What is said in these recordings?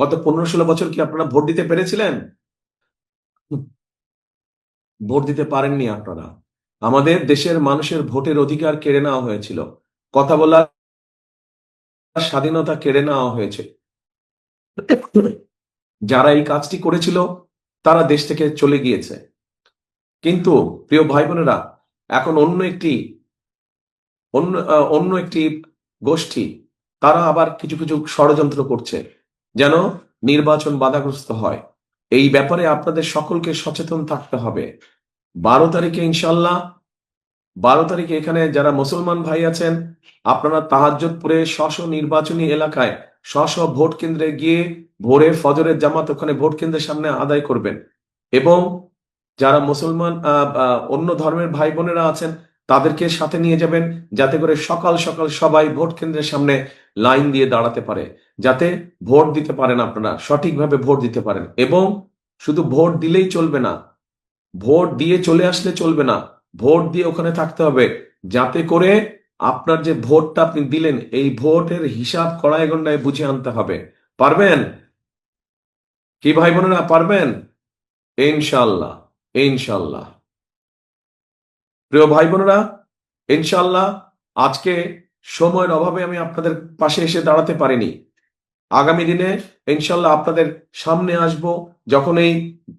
গত পনেরো ষোলো বছর কি আপনারা ভোট দিতে পেরেছিলেন? ভোট দিতে পারেননি আপনারা। আমাদের দেশের মানুষের ভোটের অধিকার কেড়ে নেওয়া হয়েছিল। কথা বলার স্বাধীনতা কেড়ে নেওয়া হয়েছে। যারা এই কাজটি করেছিল, তারা দেশ থেকে চলে গিয়েছে। কিন্তু, প্রিয় ভাই বোনেরা এখন অন্য একটি, অন্য অন্য একটি গোষ্ঠী, তারা আবার কিছু কিছু ষড়যন্ত্র করছে। যেন নির্বাচন বাধাগ্রস্ত হয়। এই ব্যাপারে আপনাদের সকলকে সচেতন থাকতে হবে। বারো তারিখে ইনশাল্লাহ বারো তারিখে এখানে যারা মুসলমান ভাই আছেন, আপনারা তাহাজ্জুদপুরে স্ব নির্বাচনী এলাকায় স্ব ভোট কেন্দ্রে গিয়ে ভোরে ফজরের জামাত ওখানে ভোট কেন্দ্রের সামনে আদায় করবেন। এবং যারা মুসলমান অন্য ধর্মের ভাই বোনেরা আছেন, তাদেরকে সাথে নিয়ে যাবেন, যাতে করে সকাল সকাল সবাই ভোট কেন্দ্রের সামনে লাইন দিয়ে দাঁড়াতে পারে, যাতে ভোট দিতে পারেন আপনারা, সঠিকভাবে ভোট দিতে পারেন। এবং শুধু ভোট দিলেই চলবে না, ভোট দিয়ে চলে আসলে চলবে না, ভোট দিয়ে ওখানে থাকতে হবে, যাতে করে আপনার যে ভোটটা আপনি দিলেন, এই ভোটের হিসাব কড়াই গন্ডায় বুঝে আনতে হবে। পারবেন? কি ভাই বোনেরা, পারবেন? ইনশাল্লাহ ইনশাল্লাহ প্রিয় ভাই বোনেরা ইনশাল্লাহ আজকে সময়ের অভাবে আমি আপনাদের পাশে এসে দাঁড়াতে পারিনি। আগামী দিনে ইনশাল্লাহ আপনাদের সামনে আসব যখন এই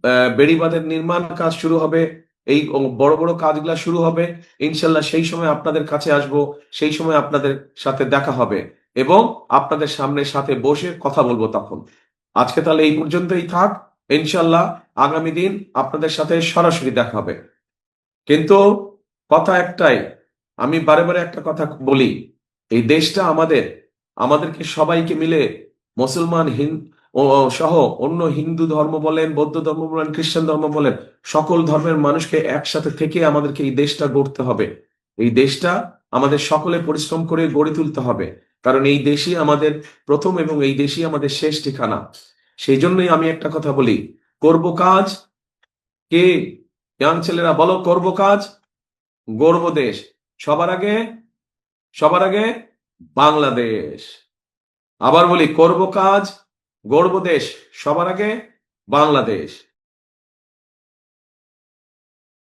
আহ, বেড়িবাঁধের নির্মাণ কাজ শুরু হবে এই বড় বড় কাজগুলা শুরু হবে ইনশাল্লাহ সেই সময় আপনাদের কাছে আসব সেই সময় আপনাদের সাথে দেখা হবে এবং আপনাদের সামনে সাথে বসে কথা বলব তখন। আজকে তাহলে এই পর্যন্তই থাক ইনশাল্লাহ আগামী দিন আপনাদের সাথে সরাসরি দেখা হবে। কিন্তু কথা একটাই আমি বারে বারে একটা কথা বলি এই দেশটা আমাদের, আমাদেরকে সবাইকে মিলে মুসলমান সহ অন্য হিন্দু ধর্ম বলেন, বৌদ্ধ ধর্ম বলেন, খ্রিস্টান ধর্ম বলেন, সকল ধর্মের মানুষকে একসাথে থেকে আমাদেরকে এই দেশটা গড়তে হবে। এই দেশটা আমাদের সকলে পরিশ্রম করে গড়ে তুলতে হবে। কারণ এই দেশই আমাদের প্রথম এবং এই দেশই আমাদের শেষ ঠিকানা। সেই জন্যই আমি একটা কথা বলি, করব কাজ কে? ইয়াং ছেলেরা বলো, করব কাজ? গর্ব দেশ। সবার আগে সবার আগে বাংলাদেশ। আবার বলি করব কাজ গর্ব দেশ সবার আগে বাংলাদেশ।